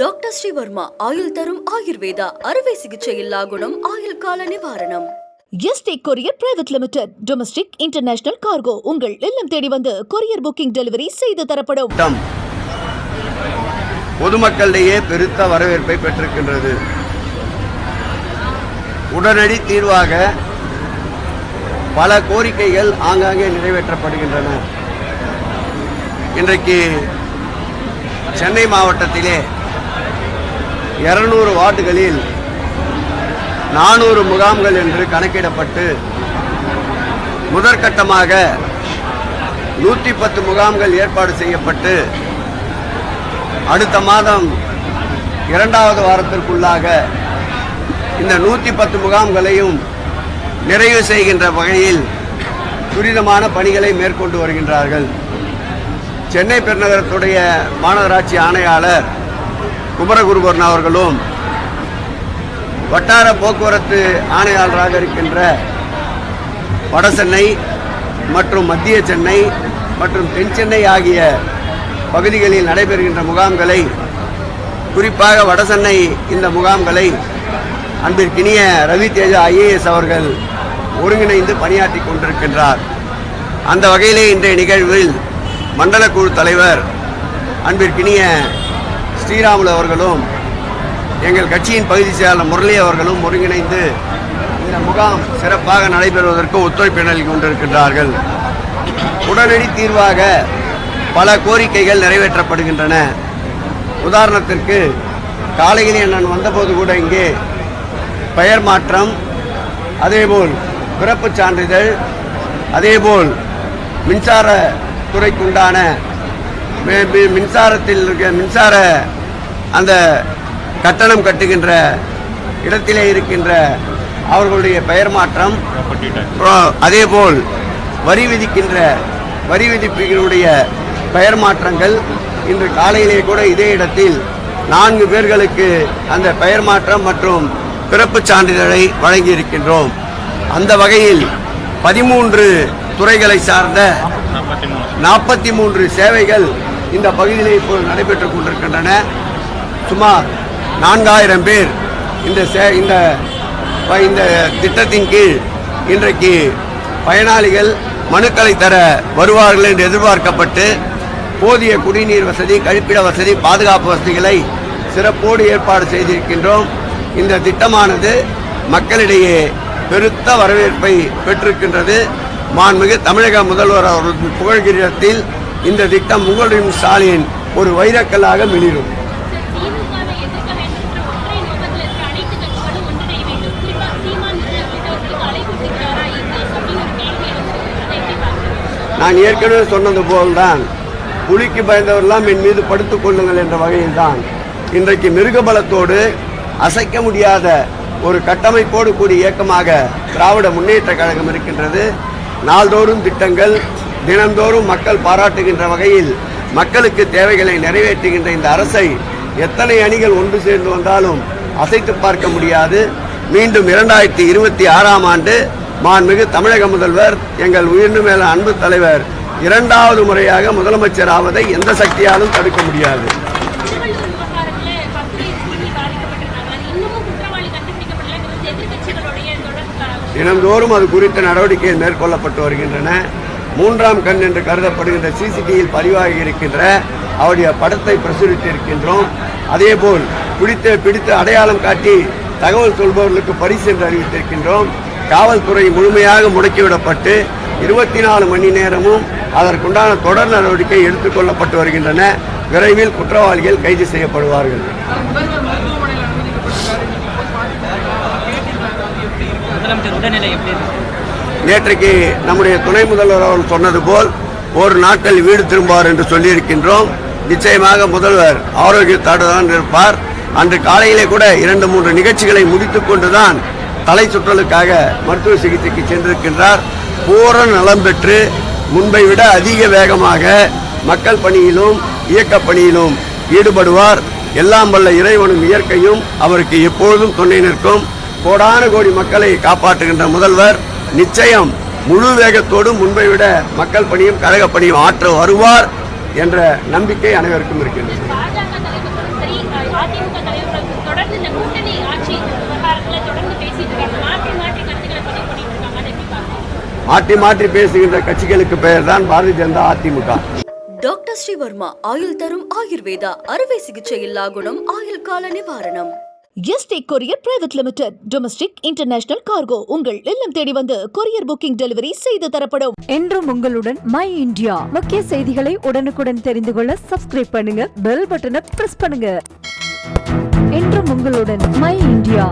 Doctor Srivarma ஆயுள் தரும் ஆயுர்வேதா அறுவை சிகிச்சையில்லா குணம் ஆயுள் கால நிவாரணம். ST courier private limited domestic international cargo உங்கள் இல்லம் தேடி வந்து கொரியர் புக்கிங் டெலிவரி செய்து தரப்படும். பொதுமக்களிடையே பெருத்த வரவேற்பை பெற்றிருக்கின்றது. உடனடி தீர்வாக பல கோரிக்கைகள் ஆங்காங்கே நிறைவேற்றப்படுகின்றன. இன்றைக்கு சென்னை மாவட்டத்திலே இருநூறு வார்டுகளில் நானூறு முகாம்கள் என்று கணக்கிடப்பட்டு முதற்கட்டமாக நூற்றி பத்து முகாம்கள் ஏற்பாடு செய்யப்பட்டு அடுத்த மாதம் இரண்டாவது வாரத்திற்குள்ளாக இந்த நூற்றி பத்து முகாம்களையும் நிறைவு செய்கின்ற வகையில் துரிதமான பணிகளை மேற்கொண்டு வருகின்றார்கள். சென்னை பெருநகரத்துடைய மாநகராட்சி ஆணையாளர் குமரகுருபரன் அவர்களும் வட்டார போக்குவரத்து ஆணையாளராக இருக்கின்ற வடசென்னை மற்றும் மத்திய சென்னை மற்றும் தென் சென்னை ஆகிய பகுதிகளில் நடைபெறுகின்ற முகாம்களை குறிப்பாக வடசென்னை இந்த முகாம்களை அன்பிற்கினிய ரவி தேஜா ஐஏஎஸ் அவர்கள் ஒருங்கிணைந்து பணியாற்றி கொண்டிருக்கின்றார். அந்த வகையிலே இன்றைய நிகழ்வில் மண்டல குழு தலைவர் அன்பிற்கினிய ஸ்ரீராமுலு அவர்களும் எங்கள் கட்சியின் பகுதி செயலாளர் முரளி அவர்களும் ஒருங்கிணைந்து இந்த முகாம் சிறப்பாக நடைபெறுவதற்கு ஒத்துழைப்பு நல்கி கொண்டிருக்கின்றார்கள். உடனடி தீர்வாக பல கோரிக்கைகள் நிறைவேற்றப்படுகின்றன. உதாரணத்திற்கு காலையிலே நான் வந்தபோது கூட இங்கே பெயர் மாற்றம் அதேபோல் பிறப்பு சான்றிதழ் அதேபோல் மின்சார துறைக்குண்டான மின்சாரத்தில் இருக்க மின்சார அந்த கட்டணம் கட்டுகின்ற இடத்திலே இருக்கின்ற அவர்களுடைய பெயர் மாற்றம். அதேபோல் வரி விதிக்கின்ற வரி விதிப்புகளுடைய பெயர் மாற்றங்கள் இன்று காலையிலே கூட இதே இடத்தில் நான்கு பேர்களுக்கு அந்த பெயர் மாற்றம் மற்றும் பிறப்புச் சான்றிதழை வழங்கியிருக்கின்றோம். அந்த வகையில் பதிமூன்று துறைகளை சார்ந்த நாற்பத்தி மூன்று சேவைகள் இந்த பகுதியிலே இப்போது நடைபெற்றுக் கொண்டிருக்கின்றன. சுமார் நான்காயிரம் பேர் இந்த சே இந்த ப- இந்த திட்டத்தின் கீழ் இன்றைக்கு பயனாளிகள் மனுக்களை தர வருவார்கள் என்று எதிர்பார்க்கப்பட்டு போதிய குடிநீர் வசதி கழிப்பிட வசதி பாதுகாப்பு வசதிகளை சிறப்போடு ஏற்பாடு செய்திருக்கின்றோம். இந்த திட்டமானது மக்களிடையே பெருத்த வரவேற்பை பெற்றிருக்கின்றது. மாண்புமிகு தமிழக முதல்வர் அவர்கள் புகழ்கிரத்தில் இந்த திட்டம் முகலின் ஸ்டாலின் ஒரு வைரக்கல்லாக மிளிரும். நான் ஏற்கனவே சொன்னது போல்தான் புலிக்கு பயந்தவரெல்லாம் என் மீது படுத்துக் கொள்ளுங்கள் என்ற வகையில்தான். இன்றைக்கு மிருகபலத்தோடு அசைக்க முடியாத ஒரு கட்டமைப்போடு கூடிய இயக்கமாக திராவிட முன்னேற்ற கழகம் இருக்கின்றது. நாள்தோறும் திட்டங்கள் தினந்தோறும் மக்கள் பாராட்டுகின்ற வகையில் மக்களுக்கு தேவைகளை நிறைவேற்றுகின்ற இந்த அரசை எத்தனை அணிகள் ஒன்று சேர்ந்து வந்தாலும் அசைத்து பார்க்க முடியாது. மீண்டும் இரண்டாயிரத்தி இருபத்தி ஆறாம் ஆண்டு மாண்புமிகு தமிழக முதல்வர் எங்கள் உயிர்ந்து மேல அன்பு தலைவர் இரண்டாவது முறையாக முதலமைச்சர் ஆவதை எந்த சக்தியாலும் தடுக்க முடியாது. தினந்தோறும் அது குறித்த நடவடிக்கைகள் மேற்கொள்ளப்பட்டு வருகின்றன. மூன்றாம் கண் என்று கருதப்படுகின்ற சிசிடிவில் பதிவாகி இருக்கின்ற அவருடைய படத்தை பிரசுரித்து இருக்கின்றோம். அதேபோல் பிடித்து பிடித்து அடையாளம் காட்டி தகவல் சொல்பவர்களுக்கு பரிசு என்று அறிவித்திருக்கின்றோம். காவல்துறை முழுமையாக முடக்கிவிடப்பட்டு இருபத்தி நாலு மணி நேரமும் அதற்குண்டான தொடர் நடவடிக்கை எடுத்துக்கொள்ளப்பட்டு வருகின்றன. விரைவில் குற்றவாளிகள் கைது செய்யப்படுவார்கள். நேற்றைக்கு நம்முடைய துணை முதல்வர் அவர்கள் சொன்னது போல் ஒரு நாட்கள் வீடு திரும்புவார் என்று சொல்லியிருக்கின்றோம். நிச்சயமாக முதல்வர் ஆரோக்கியத்தோடு தான் இருப்பார். அன்று காலையிலே கூட இரண்டு மூன்று நிகழ்ச்சிகளை முடித்துக் கொண்டுதான் தலை சுற்றலுக்காக மருத்துவ சிகிச்சைக்கு சென்றிருக்கின்றார். பூரண நலம் பெற்று முன்பை விட அதிக வேகமாக மக்கள் பணியிலும் இயக்கப் பணியிலும் ஈடுபடுவார். எல்லாம் வல்ல இறைவனும் இயற்கையும் அவருக்கு எப்பொழுதும் துணை நிற்கும். கோடான கோடி மக்களை காப்பாற்றுகின்ற முதல்வர் நிச்சயம் முழு வேகத்தோடு முன்பை விட மக்கள் பணியும் கழக பணியும் ஆற்ற வருவார் என்ற நம்பிக்கை அனைவருக்கும் இருக்கின்றது. மாற்றி மாற்றி பேசுகின்ற கட்சிகளுக்கு பெயர் தான் பாரதிய ஜனதா அதிமுக. டாக்டர் ஸ்ரீவர்மா ஆயுள் தரும் ஆயுர்வேதா அறுவை சிகிச்சை இல்லா குணம் ஆயுள் கால நிவாரணம். ST courier private limited domestic international cargo உங்கள் இல்லம் தேடி வந்து கொரியர் புக்கிங் டெலிவரி செய்து தரப்படும். என்றும் உங்களுடன் மை இந்தியா முக்கிய செய்திகளை உடனுக்குடன் தெரிந்து கொள்ள சப்ஸ்கிரைப் பண்ணுங்க பெல் பட்டனை பிரஸ் பண்ணுங்க. என்றும் உங்களுடன் மை இந்தியா